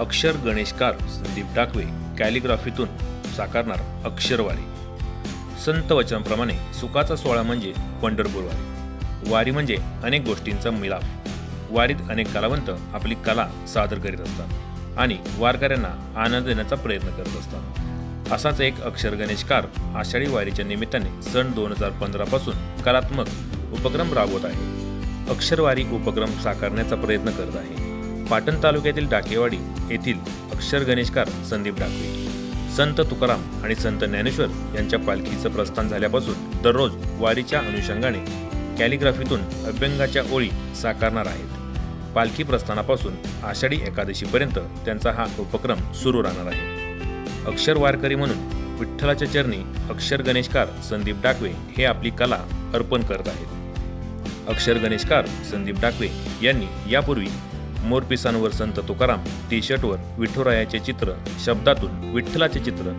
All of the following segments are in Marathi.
अक्षर गणेशकार संदीप टाकवे कॅलिग्राफीतून साकारणार अक्षरवारी. संत वचनाप्रमाणे सुखाचा सोहळा म्हणजे पंढरपूर वारी वारी म्हणजे अनेक गोष्टींचा मिलाप वारीत अनेक कलावंत आपली कला सादर करीत असतात आणि वारकऱ्यांना आनंद देण्याचा प्रयत्न करत असतात. असाच एक अक्षर गणेशकार आषाढी वारीच्या निमित्ताने सन दोन हजार पंधरापासून कलात्मक उपक्रम राबवत आहे. अक्षरवारी उपक्रम साकारण्याचा प्रयत्न करत आहे. पाटण तालुक्यातील डाकेवाडी येथील अक्षर गणेशकार संदीप डाकवे संत तुकाराम आणि संत ज्ञानेश्वर यांच्या पालखीचं प्रस्थान झाल्यापासून दररोज वारीच्या अनुषंगाने कॅलिग्राफीतून अभ्यंगाच्या ओळी साकारणार आहेत. पालखी प्रस्थानापासून आषाढी एकादशीपर्यंत त्यांचा हा उपक्रम सुरू राहणार आहे. अक्षर वारकरी म्हणून विठ्ठलाच्या चरणी अक्षर गणेशकार संदीप डाकवे हे आपली कला अर्पण करत आहेत. अक्षर गणेशकार संदीप डाकवे यांनी यापूर्वी मोरपिसांवर संत तुकाराम टी शर्टवर विठुरायाचे चित्र शब्दातून विठ्ठलाचे चित्र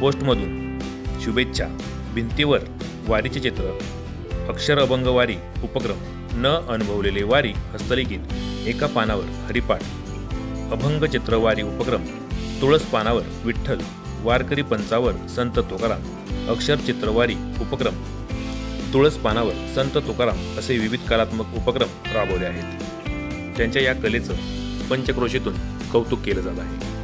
पोस्टमधून शुभेच्छा भिंतीवर वारीचे चित्र अक्षर अभंग वारी उपक्रम न अनुभवलेले वारी हस्तलिखित एका पानावर हरिपाठ अभंग चित्रवारी उपक्रम तुळस पानावर विठ्ठल वारकरी पंचावर संत तुकाराम अक्षर चित्रवारी उपक्रम तुळस पानावर संत तुकाराम असे विविध कलात्मक उपक्रम राबवले आहेत. त्यांच्या या कलेचं पंचक्रोशीतून कौतुक केलं जात आहे.